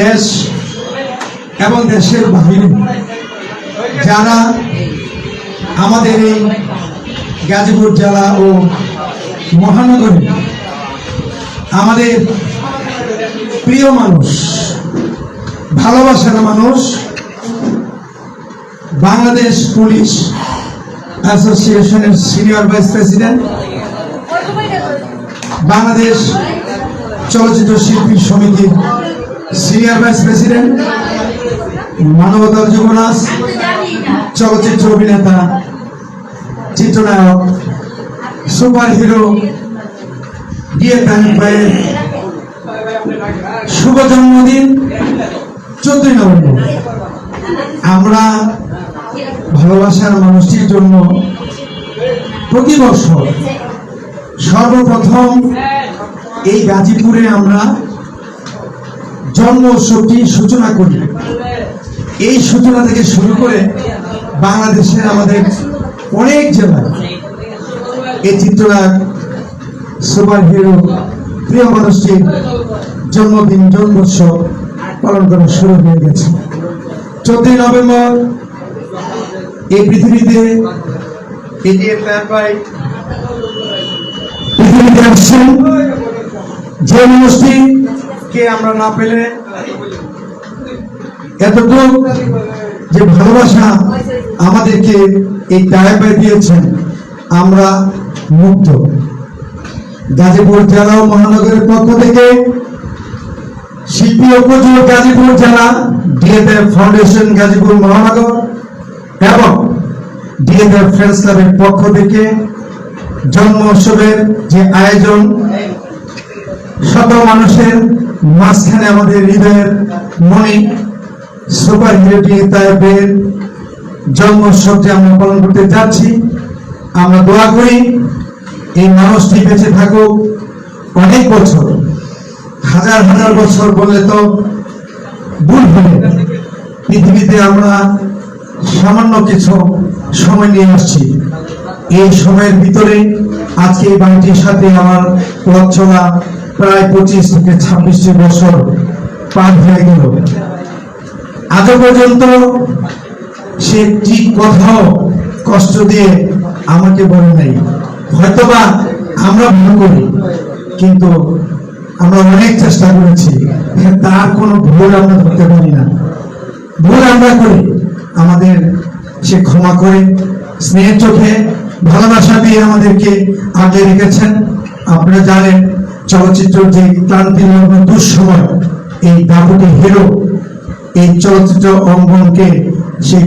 দেশ এবং দেশের বাহিরে যারা আমাদের এই গাজীপুর জেলা ও মহানগরে আমাদের প্রিয় মানুষ, ভালোবাসার মানুষ, বাংলাদেশ পুলিশ অ্যাসোসিয়েশনের সিনিয়র ভাইস প্রেসিডেন্ট, বাংলাদেশ চলচ্চিত্র শিল্পী সমিতির সিনিয়র ভাইস প্রেসিডেন্ট মানবতার যুবনাথ চলচ্চিত্র অভিনেতা, চিত্রনায়ক সুপার হিরো শুভ জন্মদিন, চোদ্দই নভেম্বর। আমরা ভালোবাসার মানুষটির জন্য প্রতি বছর সর্বপ্রথম এই গাজীপুরে আমরা জন্ম উৎসবটির সূচনা করি। এই সূচনা থেকে শুরু করে বাংলাদেশের আমাদের অনেক জেলায় এই চিত্রনায়ক সুপার হিরো প্রিয় মানুষটির জন্মদিন, জন্মোৎসব পালন করা শুরু হয়ে গেছে। চোদ্দই নভেম্বর এই পৃথিবীতে পৃথিবীতে আসছেন, যে মানুষটিকে আমরা না পেলে? এতটুকু যে ভালোবাসা আমাদেরকে এই দায়বায় দিয়েছেন, আমরা মুগ্ধ। গাজীপুর জেলা ও মহানগরের পক্ষ থেকে শিল্পী উপজোগ গাজীপুর জেলা ডিএফএফ ফাউন্ডেশন গাজীপুর মহানগর এবং ডিএফএফ ফ্রেন্ডস ক্লাবের পক্ষ থেকে জন্ম উৎসবের যে আয়োজন শত মানুষের মাঝখানে আমাদের হৃদয়ের মনে সুপার হিরোটি তাইবের জন্ম উৎসবটি আমরা পালন করতে যাচ্ছি। আমরা দোয়া করি এই মানুষটি বেঁচে থাকুক অনেক বছর, হাজার হাজার বছর বললে তো ভুল হবে। পৃথিবীতে আমরা সামান্য কিছু সময় নিয়ে আসছি। এই সময়ের ভিতরে আজকে এই বাড়িটির সাথে আমার পথ চলা প্রায় পঁচিশ থেকে ছাব্বিশটি বছর পার হয়ে গেল। আজও পর্যন্ত সে ঠিক কথাও কষ্ট দিয়ে আমাকে বলে নাই। হয়তোবা আমরা ভুল করি, কিন্তু আমরা অনেক চেষ্টা করেছি তার কোনো ভুল আমরা ধরতে পারি না। ভুল আমরা করি, আমাদের সে ক্ষমা করে, স্নেহের চোখে ভালোবাসা দিয়ে আমাদেরকে আগে রেখেছেন। আপনারা জানেন চলচ্চিত্র যে ক্লান্তি লগ্ন দুঃসময় এই দাপুটি হিরো। এই চলচ্চিত্র অঙ্গনকে সেই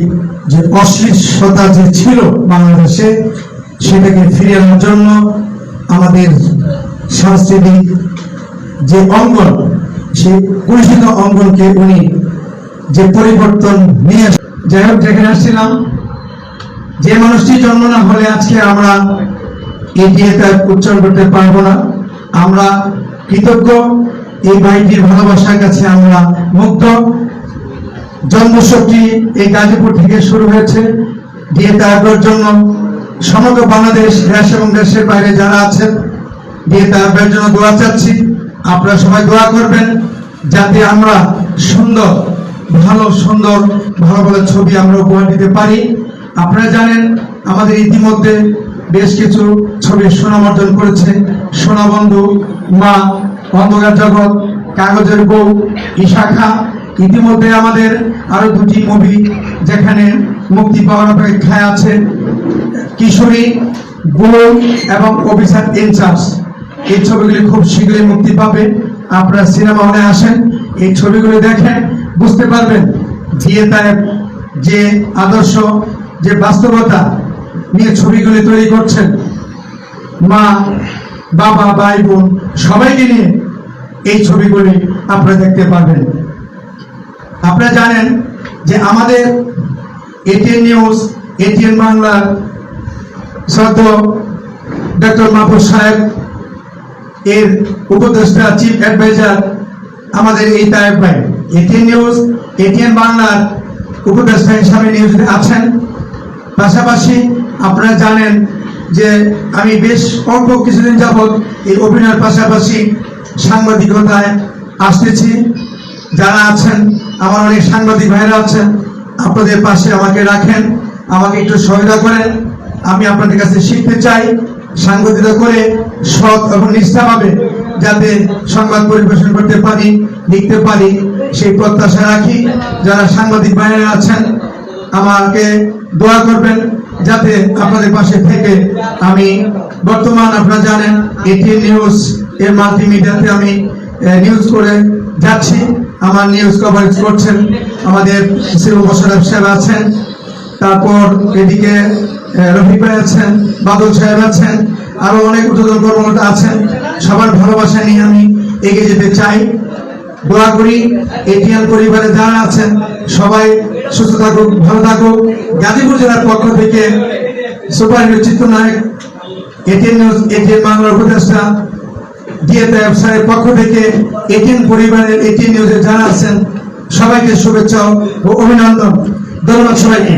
যে অশ্লীলতা যে ছিল বাংলাদেশে, সেটাকে ফিরিয়ে আনার জন্য আমাদের সাংস্কৃতিক যে অঙ্গন, সেই পরিচিত অঙ্গনকে উনি যে পরিবর্তন নিয়ে যাই হোক, যেখানে আসছিলাম, যে মানুষটি জন্ম না হলে আজকে আমরা এই বিয়েটা উচ্চারণ করতে পারব না। আমরা কৃতজ্ঞ। এই বাড়িটির ভালোবাসার কাছে আমরা মুগ্ধ। জন্মশক্তি এই গাজীপুর থেকে শুরু হয়েছে। বিয়েতে আগ্রহের জন্য সমগ্র বাংলাদেশ, দেশ এবং দেশের বাইরে যারা আছেন বিয়েতে আগ্রহের জন্য দোয়া চাচ্ছি। আপনারা সবাই দোয়া করবেন যাতে আমরা সুন্দর, ভালো সুন্দর, ভালো ভালো ছবি আমরা উপহার দিতে পারি। আপনারা জানেন, আমাদের ইতিমধ্যে বেশ কিছু ছবি সুনাম অর্জন করেছে। সোনাবন্ধু মা অন্ধকার জগৎ, কাগজের বউ ইশাখা ইতিমধ্যে আমাদের আরও দুটি মুভি যেখানে মুক্তি পাওয়ার অপেক্ষায় আছে। কিশোরী গুণ এবং অফিসার ইনচার্জ। এই ছবিগুলি খুব শীঘ্রই মুক্তি পাবে। আপনারা সিনেমা হলে আসেন, এই ছবিগুলি দেখেন, বুঝতে পারবেন জিএ তায়েব যে আদর্শ, যে বাস্তবতা নিয়ে ছবিগুলি তৈরি করছেন। মা, বাবা ভাই বোন সবাইকে নিয়ে এই ছবিগুলি আপনারা দেখতে পাবেন আপনারা জানেন যে আমাদের এটিএন নিউজ এটিএন বাংলার শ্রদ্ধ ডক্টর মাহফুজ সাহেব, এর উপদেষ্টা চিফ অ্যাডভাইজার আমাদের এই তায়েব ভাই। এটিএন নিউজ এটিএন বাংলার উপদেষ্টা হিসাবে নিয়োজিত আছেন। পাশাপাশি আপনারা জানেন যে আমি বেশ অল্প কিছুদিন যাবৎ এই অভিনয়ের পাশাপাশি সাংবাদিকতায় আসতেছি। যারা আছেন, আমার অনেক সাংবাদিক ভাইরা আছেন, আপনাদের পাশে আমাকে রাখেন, আমাকে একটু সহায়তা করেন। আমি আপনাদের কাছে শিখতে চাই, সাংবাদিকতা করে সৎ এবং নিষ্ঠাভাবে যাতে সংবাদ পরিবেশন করতে পারি, লিখতে পারি, সেই প্রত্যাশা রাখি। যারা সাংবাদিক বাইরে আছেন, আমাকে দোয়া করবেন। যাতে আপনাদের পাশে থেকে। আমি বর্তমান আপনারা জানেন এটিএন নিউজ এর মাল্টিমিডিয়াতে আমি নিউজ করে যাচ্ছি। আমার নিউজ কভারেজ করছেন আমাদের সিভিল মোশারফ সাহেব আছেন, তারপর এদিকে রফিক ভাই আছেন, বাদল সাহেব আছেন আরও অনেক উচ্চতর কর্মকর্তা আছেন। সবার ভালোবাসা নিয়ে আমি এগিয়ে যেতে চাই। দোয়া করি, এটিএন পরিবারে যারা আছেন, সবাই সুস্থ থাকুক, ভালো থাকুক। গাজীপুর জেলার পক্ষ থেকে সুপার হিরো চিত্রনায়ক, এটিএন নিউজ, এটিএন বাংলার উপদেষ্টা ডিএফ সাহের পক্ষ থেকে এটিএন পরিবারের এটিএন নিউজে যারা আছেন সবাইকে শুভেচ্ছা ও অভিনন্দন। ধন্যবাদ সবাইকে।